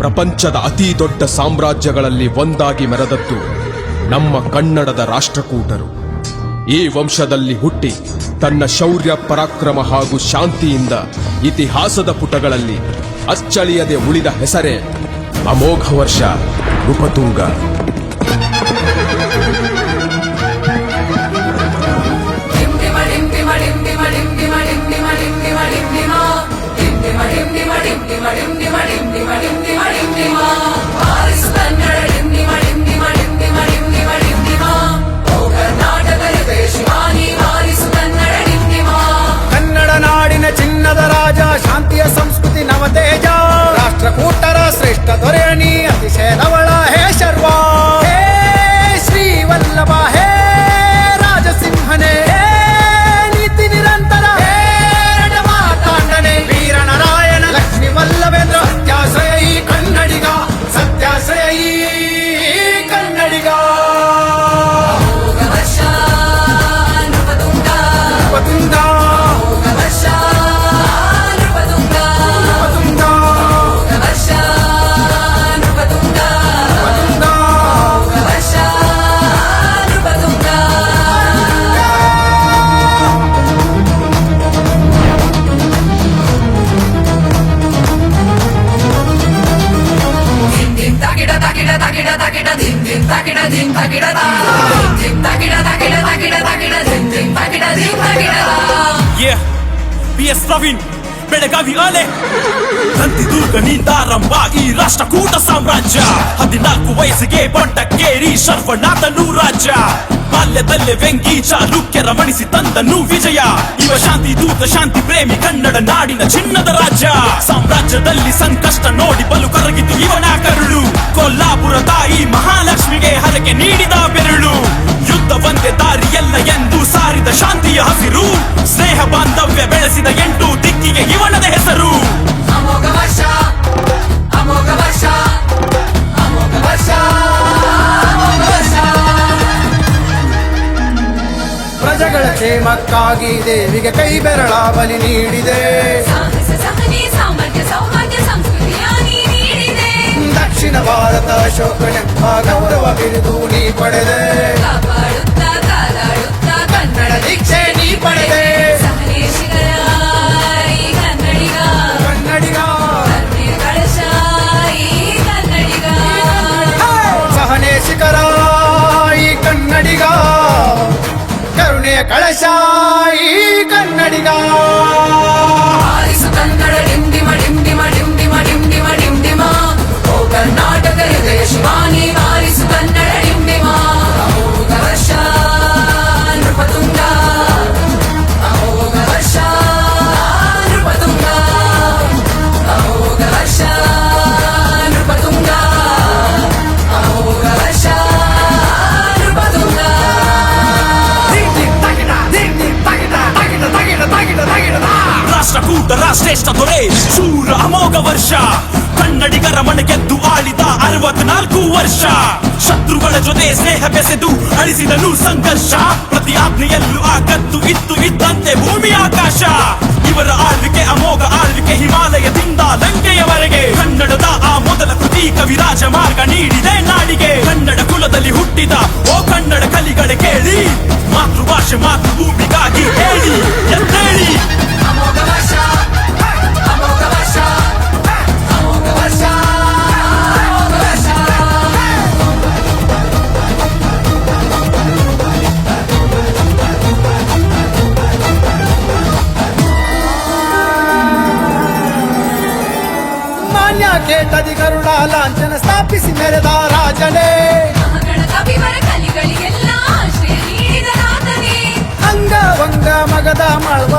ಪ್ರಪಂಚದ ಅತಿ ದೊಡ್ಡ ಸಾಮ್ರಾಜ್ಯಗಳಲ್ಲಿ ಒಂದಾಗಿ ಮೆರೆದದ್ದು ನಮ್ಮ ಕನ್ನಡದ ರಾಷ್ಟ್ರಕೂಟರು. ಈ ವಂಶದಲ್ಲಿ ಹುಟ್ಟಿ ತನ್ನ ಶೌರ್ಯ, ಪರಾಕ್ರಮ ಹಾಗೂ ಶಾಂತಿಯಿಂದ ಇತಿಹಾಸದ ಪುಟಗಳಲ್ಲಿ ಅಚ್ಚಳಿಯದೆ ಉಳಿದ ಹೆಸರೇ ಅಮೋಘ ವರ್ಷ Nrupatunga Yeah, B S Praveen Belagavi ಆಲೆ ನಂದಿದುರ್ಗ ನೀಂದಾರಂಭ ಈ ರಾಷ್ಟ್ರಕೂಟ ಸಾಮ್ರಾಜ್ಯ ಹದಿನಾಲ್ಕು ವಯಸ್ಸಿಗೆ ಬಂಟಕ್ಕೇರಿ ಶರ್ವನಾಥನು ರಾಜ್ಯ ಬಾಲ್ಯದಲ್ಲೇ ವ್ಯಂಗಿ ಚಾಲುಕ್ಯರ ರಮಣಿಸಿ ತಂದನು ವಿಜಯ. ಇವ ಶಾಂತಿ ದೂತ, ಶಾಂತಿ ಪ್ರೇಮಿ, ಕನ್ನಡ ನಾಡಿನ ಚಿನ್ನದ ರಾಜ್ಯ. ಸಾಮ್ರಾಜ್ಯದಲ್ಲಿ ಸಂಕಷ್ಟ ನೋಡಿ ಬಲು ಕರಗಿತು ಇವನ ಕರುಳು. ಕೊಲ್ಲಾಪುರ ತಾಯಿ ಮಹಾಲಕ್ಷ್ಮಿಗೆ ಹರಕೆ ನೀಡಿದ ಬೆರಳು. ಯುದ್ಧ ಬಂದೆ ದಾರಿಯಲ್ಲ ಎಂದು ಸಾರಿದ ಶಾಂತಿಯ ಹಸಿರು. ಸ್ನೇಹ ಬಾಂಧವ್ಯ ಬೆಳೆಸಿದ ಎಂಟು ದಿಕ್ಕಿಗೆ ಇವನದ ಹೆಸರು. ಕ್ಷೇಮಕ್ಕಾಗಿ ದೇವಿಗೆ ಕೈ ಬೆರಳ ಬಲಿ ನೀಡಿದೆ. ದಕ್ಷಿಣ ಭಾರತ ಅಶೋಕನೆಂಬ ಗೌರವ ಬಿರುದು ನೀ ಪಡೆದೆ. ಕನ್ನಡ ದೀಕ್ಷೆ ನೀ ಪಡೆದೆ. ಕಳಶ ಈ ಕನ್ನಡಿಗ. ಆರಿಸು ಶ್ರೇಷ್ಠ ದೊರೆ ಶೂರ ಅಮೋಘ ವರ್ಷ. ಕನ್ನಡಿಗರ ಮನೆ ಗೆದ್ದು ಆಳಿದ ಅರವತ್ನಾಲ್ಕು ವರ್ಷ. ಶತ್ರುಗಳ ಜೊತೆ ಸ್ನೇಹ ಬೆಸೆದು ಅಳಿಸಿದನು ಸಂಘರ್ಷ. ಪ್ರತಿ ಆಜ್ಞೆಯಲ್ಲೂ ಆ ಕತ್ತು ಇತ್ತು ಇದ್ದಂತೆ ಭೂಮಿ ಆಕಾಶ. ಇವರ ಆಳ್ವಿಕೆ ಅಮೋಘ ಆಳ್ವಿಕೆ ಹಿಮಾಲಯದಿಂದ ಲಂಕೆಯವರೆಗೆ ಕನ್ನಡದ ಆ ಮೊದಲ ಕೃತಿ ಕವಿರಾಜ ಮಾರ್ಗ ನೀಡಿದೆ ನಾಡಿಗೆ. ಕನ್ನಡ ಕುಲದಲ್ಲಿ ಹುಟ್ಟಿದ ಓ ಕನ್ನಡ ಕಲಿಗಳ ಕೇಳಿ. ಮಾತೃಭಾಷೆ ಮಾತೃಭೂಮಿಗಾಗಿ ಹೇಳಿ. ಎದ್ದೇಳಿ ಮಾನ್ಯ ಕೇಟದಿ ಲಾಂಛನ ಸ್ಥಾಪಿಸಿ ಮೆರೆದ ರಾಜನೇ. ಅಂಗ ವಂಗ ಮಗದ ಮಳ್ವ